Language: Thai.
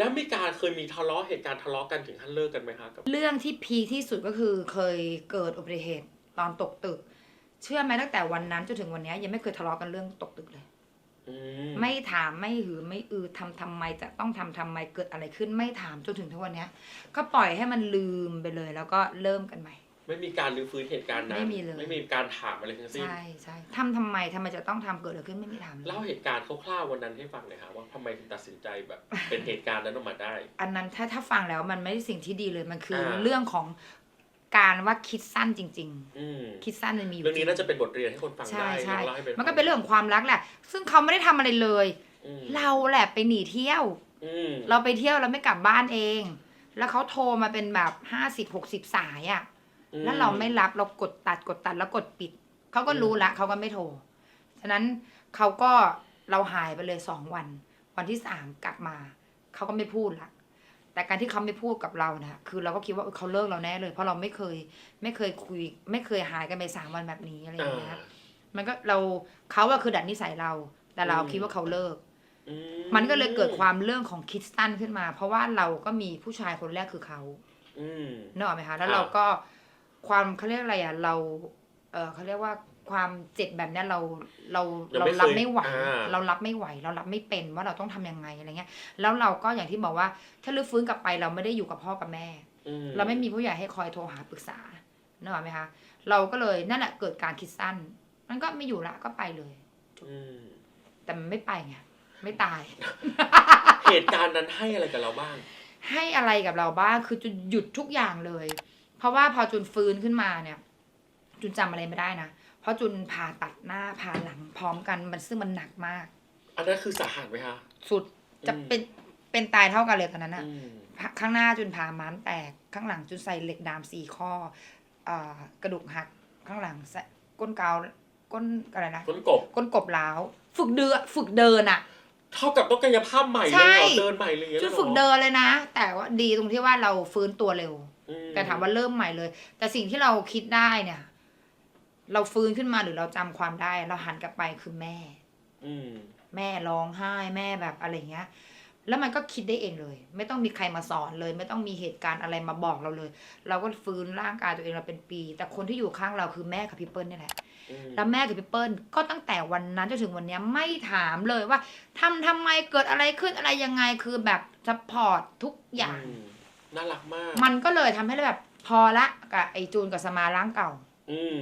แล้วมีการเคยมีทะเลาะเหตุการณ์ทะเลาะกันถึงขั้นเลิกกันไหมคะกับเรื่องที่พีคที่สุดก็คือเคยเกิดอุบัติเหตุตอนตกตึก เชื่อไหมตั้งแต่วันนั้นจนถึงวันนี้ยังไม่เคยทะเลาะกันเรื่องตกตึกเลย อืมไม่ถามไม่หือไม่อือทำทำไมจะต้องทำทำไมเกิดอะไรขึ้นไม่ถามจนถึงทุกวันเนี้ย ก็ปล่อยให้มันลืมไปเลย แล้วก็เริ่มกันใหม่ ไม่มีการรื้อฟื้นเหตุการณ์นั้นไม่มีเลย ไม่มีการถามอะไรทั้งสิ้น ใช่ใช่ทำทำไมทำไมจะต้องทำเกิดอะไรขึ้นไม่มีถามเล่าเหตุการณ์คร่าวๆวันนั้นให้ฟังหน่อยค่ะว่าทำไมถึงตัดสินใจแบบเป็นเหตุการณ์นั้นออกมาได้ อันนั้นถ้าถ้าฟังแล้วมันไม่ใช่สิ่งที่ดีเลยมันคืออา เรื่องของการว่าคิดสั้นจริง อืมๆ คิดสั้นมันมียู่เรื่องนี้จน่าจะเป็นบทเรียนให้คนฟังใช่ได้ใช่ลองเล่าให้เป็นมันก็เป็นเรื่องของความรักแหละ ซึ่งเขาไม่ได้ทำอะไรเลย อืมเราแหละไปหนีเที่ยว อืมเราไปเที่ยวเราไม่กลับบ้านเอง แล้วเขาโทรมาเป็นแบบห้าสิบหกสิบสายอะ่ะ แล้วเราไม่รับเรากดตัดกดตัดแล้วกดปิด เขาก็รู้ละเขาก็ไม่โทร ฉะนั้นเขาก็เราหายไปเลยสองวัน วันที่สามกลับมา เขาก็ไม่พูดละแต่การที่เขาไม่พูดกับเราเนี่ยคือเราก็คิดว่าเออเขาเลิกเราแน่เลย เพราะเราไม่เคย ไม่เคยคุย ไม่เคยหายกันไปสามวันแบบนี้อะไรอย่างเงี้ยมันก็เราเขาอะคือดัดนิสัยเรา แต่เราคิดว่าเขาเลิกอืมันก็เลยเกิดความเรื่องของคิดสั้นขึ้นมา เพราะว่าเราก็มีผู้ชายคนแรกคือเขาอืมนึกออกไหมคะแล้ควรับเราก็ ความเขาเรียกอะไรอะเราเออเขาเรียกว่าความเจ็บแบบเนี้ยเราเรายังเราไม่เคยรับไม่ไหวอ่าเรารับไม่ไหว เรารับไม่เป็นว่าเราต้องทำยังไงอะไรเงี้ย แล้วเราก็อย่างที่บอกว่า ถ้าลื้อฟื้นกลับไปเราไม่ได้อยู่กับพ่อกับแม่อืเราไม่มีผู้ใหญ่ให้คอยโทรหาปรึกษานึกออกไหมคะเราก็เลยนั่นแหละเกิดการคิดสั้น มันก็ไม่อยู่ละก็ไปเลยอืมแต่มันไม่ไปไงไม่ตาย เหตุการณ์นั้นให้อะไรกับเราบ้าง ให้อะไรกับเราบ้างคือจุนหยุดทุกอย่างเลย เพราะว่าพอจุนฟื้นขึ้นมาเนี่ย จุนจำอะไรไม่ได้นะ เพราะจุนผ่าตัดหน้าผ่าหลังพร้อมกันมันซึ่งมันหนักมาก อันนั้นคือสาหัสไหมคะสุดจะอืมเป็นเป็นตายเท่ากันเลยตอนนั้นอะอืมข้างหน้าจุนผ่าม้ามแตก ข้างหลังจุนใส่เหล็กดามสี่ข้ออ่ากระดูกหักข้างหลังใส่ก้นกาวก้นอะไรนะต้นกบก้นกบล้าวฝึกเดือฝึกเดินอะเท่ากับต้องกายภาพใหม่เลยใช่เหรอเดินใหม่เลยอย่างเงี้ยจุนหรอฝึกเดินเลยนะ แต่ว่าดีตรงที่ว่าเราฟื้นตัวเร็วอื แต่ถามว่าเริ่มใหม่เลย แต่สิ่งที่เราคิดได้เนี่ย เราฟื้นขึ้นมาหรือเราจำความได้ เราหันกลับไปคือแม่ อืมแม่ร้องไห้แม่แบบอะไรเงี้ย แล้วมันก็คิดได้เองเลย ไม่ต้องมีใครมาสอนเลย ไม่ต้องมีเหตุการณ์อะไรมาบอกเราเลย เราก็ฟื้นร่างกายตัวเองเราเป็นปี แต่คนที่อยู่ข้างเราคือแม่กับพี่เปิ้ลนี่แหละอืมแล้วแม่กับพี่เปิ้ลก็ตั้งแต่วันนั้นจนถึงวันเนี้ยไม่ถามเลยว่าทำทำไมเกิดอะไรขึ้นอะไรยังไงคือแบบซัพพอร์ตทุกอย่างอืม น่ารักมาก มันก็เลยทำให้เราแบบพอละกับไอจูนกับสมาร่างเก่า อืม